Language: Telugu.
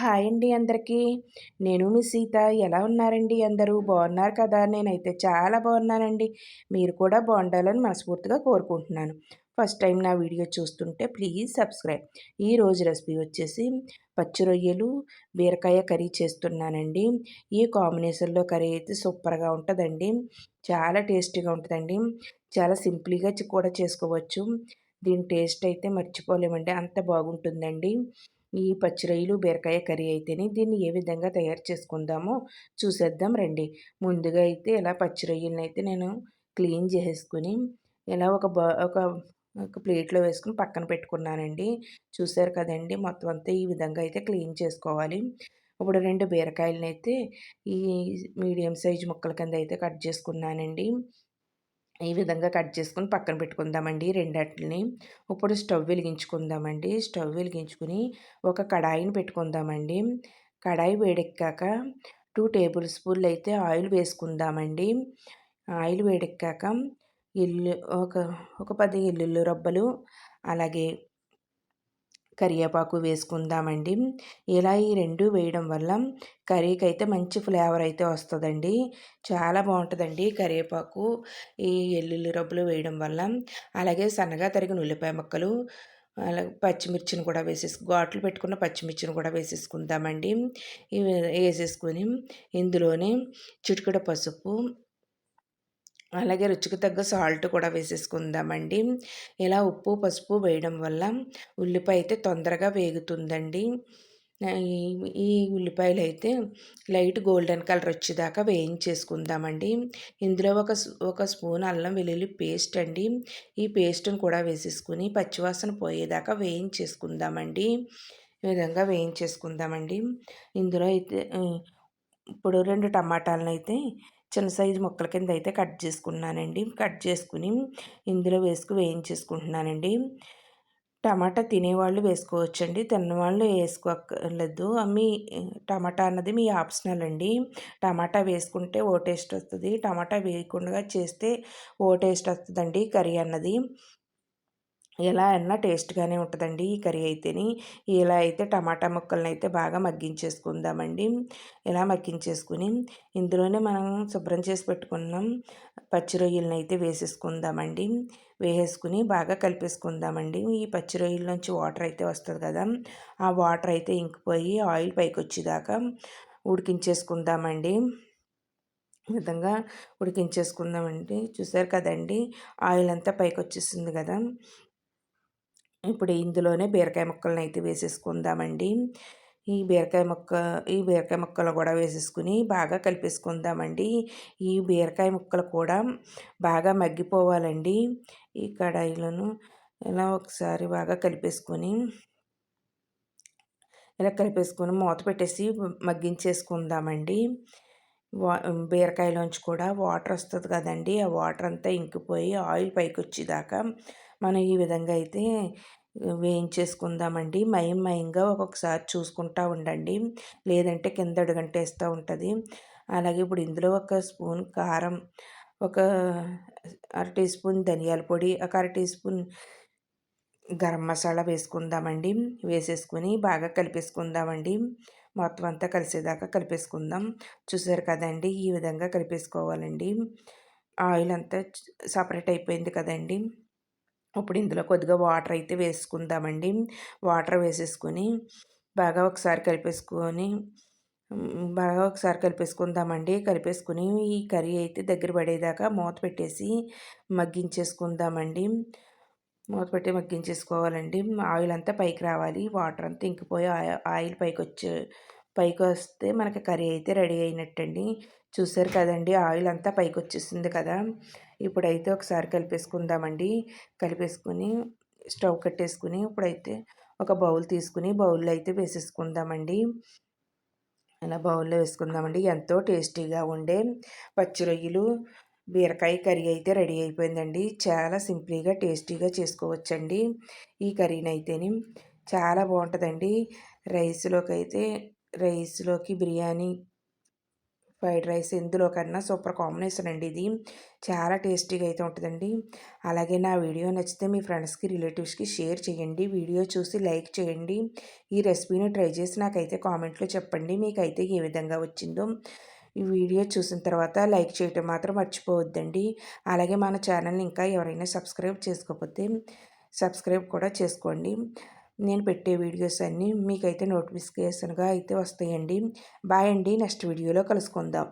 హాయ్ అండి అందరికీ. నేను మీ సీత. ఎలా ఉన్నారండి అందరూ? బాగున్నారు కదా? నేనైతే చాలా బాగున్నానండి. మీరు కూడా బాగుండాలని మనస్ఫూర్తిగా కోరుకుంటున్నాను. ఫస్ట్ టైం నా వీడియో చూస్తుంటే ప్లీజ్ సబ్స్క్రైబ్. ఈ రోజు రెసిపీ వచ్చేసి పచ్చి రొయ్యలు బీరకాయ కర్రీ చేస్తున్నానండి. ఈ కాంబినేషన్లో కర్రీ అయితే సూపర్గా ఉంటుందండి. చాలా టేస్టీగా ఉంటుందండి. చాలా సింపుల్గా కూడా చేసుకోవచ్చు. దీని టేస్ట్ అయితే మర్చిపోలేమండి. అంత బాగుంటుందండి. ఈ పచ్చి రొయ్యలు బీరకాయ కర్రీ అయితేనే దీన్ని ఏ విధంగా తయారు చేసుకుందామో చూసేద్దాం రండి. ముందుగా అయితే ఇలా పచ్చిరొయ్యలను అయితే నేను క్లీన్ చేసుకుని ఇలా ఒక బా ఒక ఒక ప్లేట్లో వేసుకుని పక్కన పెట్టుకున్నానండి. చూసారు కదండి మొత్తం అంతా ఈ విధంగా అయితే క్లీన్ చేసుకోవాలి. ఇప్పుడు రెండు బీరకాయలను అయితే ఈ మీడియం సైజ్ ముక్కల కింద అయితే కట్ చేసుకున్నానండి. ఈ విధంగా కట్ చేసుకుని పక్కన పెట్టుకుందామండి రెండట్లని. ఇప్పుడు స్టవ్ వెలిగించుకుందామండి. స్టవ్ వెలిగించుకుని ఒక కడాయిని పెట్టుకుందామండి. కడాయి వేడెక్కాక టూ టేబుల్ స్పూన్లు అయితే ఆయిల్ వేసుకుందామండి. ఆయిల్ వేడెక్కాక ఎల్లు ఒక ఒక పది ఎల్లుల్లి రబ్బలు అలాగే కరివేపాకు వేసుకుందామండి. ఇలా ఈ రెండు వేయడం వల్ల కర్రీకి అయితే మంచి ఫ్లేవర్ అయితే వస్తుందండి. చాలా బాగుంటుందండి కరివేపాకు. ఈ ఎల్లుల్లి రబ్బులు వేయడం వల్ల. అలాగే సన్నగా తరిగిన ఉల్లిపాయ ముక్కలు అలాగే పచ్చిమిర్చిని కూడా వేసేసి ఘాట్లు పెట్టుకున్న పచ్చిమిర్చిని కూడా వేసేసుకుందామండి. ఇవి వేసేసుకొని ఇందులోనే చిటికడ పసుపు అలాగే రుచికి తగ్గ సాల్ట్ కూడా వేసేసుకుందామండి. ఇలా ఉప్పు పసుపు వేయడం వల్ల ఉల్లిపాయ అయితే తొందరగా వేగుతుందండి. ఈ ఉల్లిపాయలు అయితే లైట్ గోల్డెన్ కలర్ వచ్చేదాకా వేయించేసుకుందామండి. ఇందులో ఒక ఒక స్పూన్ అల్లం వెల్లుల్లి పేస్ట్ అండి. ఈ పేస్ట్ని కూడా వేసేసుకుని పచ్చివాసన పోయేదాకా వేయించేసుకుందామండి. ఈ విధంగా వేయించేసుకుందామండి. ఇందులో అయితే ఇప్పుడు రెండు టమాటాలను అయితే చిన్న సైజు ముక్కల కింద అయితే కట్ చేసుకున్నానండి. కట్ చేసుకుని ఇందులో వేసుకు వేయించేసుకుంటున్నానండి. టమాటా తినేవాళ్ళు వేసుకోవచ్చండి. తిన్నవాళ్ళు వేసుకోలేదు మీ టమాటా అన్నది మీ ఆప్షనల్ అండి. టమాటా వేసుకుంటే ఓ టేస్ట్ వస్తుంది. టమాటా వేయకుండా చేస్తే ఓ టేస్ట్ వస్తుందండి కర్రీ అన్నది. ఎలా అన్నా టేస్ట్గానే ఉంటుందండి ఈ కర్రీ అయితేని. ఇలా అయితే టమాటా ముక్కలను అయితే బాగా మగ్గించేసుకుందామండి. ఇలా మగ్గించేసుకుని ఇందులోనే మనం శుభ్రం చేసి పెట్టుకున్నాం పచ్చి రొయ్యలను అయితే వేసేసుకుందామండి. వేసేసుకుని బాగా కలిపేసుకుందామండి. ఈ పచ్చి రొయ్యల వాటర్ అయితే వస్తుంది కదా ఆ వాటర్ అయితే ఇంకిపోయి ఆయిల్ పైకి వచ్చేదాకా ఉడికించేసుకుందామండి విధంగా ఉడికించేసుకుందామండి. చూసారు కదండి ఆయిల్ అంతా పైకి వచ్చేసింది కదా. ఇప్పుడు ఇందులోనే బీరకాయ ముక్కలను అయితే వేసేసుకుందామండి. ఈ బీరకాయ ముక్క ఈ బీరకాయ ముక్కలు కూడా వేసేసుకుని బాగా కలిపేసుకుందామండి. ఈ బీరకాయ ముక్కలు కూడా బాగా మగ్గిపోవాలండి. ఈ కడాయిలను ఇలా ఒకసారి బాగా కలిపేసుకొని ఇలా కలిపేసుకొని మూత పెట్టేసి మగ్గించేసుకుందామండి. వా బీరకాయలోంచి కూడా వాటర్ వస్తుంది కదండి. ఆ వాటర్ అంతా ఇంకిపోయి ఆయిల్ పైకి వచ్చేదాకా మనం ఈ విధంగా అయితే వేయించేసుకుందామండి. మయం మయంగా ఒక్కొక్కసారి చూసుకుంటూ ఉండండి. లేదంటే కింద అడుగంటేస్తూ ఉంటుంది. అలాగే ఇప్పుడు ఇందులో ఒక స్పూన్ కారం ఒక అర టీ స్పూన్ ధనియాల పొడి ఒక అర టీ స్పూన్ గరం మసాలా వేసుకుందామండి. వేసేసుకొని బాగా కలిపేసుకుందామండి. మొత్తం అంతా కలిసేదాకా కలిపేసుకుందాం. చూసారు కదండి ఈ విధంగా కలిపేసుకోవాలండి. ఆయిల్ అంతా సపరేట్ అయిపోయింది కదండి. ఇప్పుడు ఇందులో కొద్దిగా వాటర్ అయితే వేసుకుందామండి. వాటర్ వేసేసుకొని బాగా ఒకసారి కలిపేసుకొని బాగా ఒకసారి కలిపేసుకుందామండి. కలిపేసుకుని ఈ కర్రీ అయితే దగ్గర పడేదాకా మూత పెట్టేసి మగ్గించేసుకుందామండి. మూత పెట్టి మగ్గించేసుకోవాలండి. ఆయిల్ అంతా పైకి రావాలి. వాటర్ అంతా ఇంకిపోయి ఆయిల్ పైకి వచ్చే పైకి వస్తే మనకి కర్రీ అయితే రెడీ అయినట్టండి. చూసారు కదండి ఆయిల్ అంతా పైకి వచ్చేసింది కదా. ఇప్పుడైతే ఒకసారి కలిపేసుకుందామండి. కలిపేసుకుని స్టవ్ కట్టేసుకుని ఇప్పుడైతే ఒక బౌల్ తీసుకుని బౌల్లో అయితే వేసేసుకుందామండి. అలా బౌల్లో వేసుకుందామండి. ఎంతో టేస్టీగా ఉండే పచ్చి రొయ్యలు బీరకాయ కర్రీ అయితే రెడీ అయిపోయిందండి. చాలా సింపుల్గా టేస్టీగా చేసుకోవచ్చండి ఈ కర్రీని అయితేని చాలా బాగుంటుందండి. రైస్లోకి అయితే రైస్లోకి బిర్యానీ ఫ్రైడ్ రైస్ ఎందులో కన్నా సూపర్ కాంబినేషన్ అండి ఇది. చాలా టేస్టీగా అయితే ఉంటుందండి. అలాగే నా వీడియో నచ్చితే మీ ఫ్రెండ్స్కి రిలేటివ్స్కి షేర్ చేయండి. వీడియో చూసి లైక్ చేయండి. ఈ రెసిపీని ట్రై చేసి నాకైతే కామెంట్లో చెప్పండి. మీకైతే ఏ విధంగా వచ్చిందో. ఈ వీడియో చూసిన తర్వాత లైక్ చేయటం మాత్రం మర్చిపోవద్దండి. అలాగే మన ఛానల్ని ఇంకా ఎవరైనా సబ్స్క్రైబ్ చేసుకోకపోతే సబ్స్క్రైబ్ కూడా చేసుకోండి. నేను పెట్టే వీడియోస్ అన్నీ మీకైతే నోటిఫికేషన్గా అయితే వస్తాయండి. బాయ్ అండి. నెక్స్ట్ వీడియోలో కలుసుకుందాం.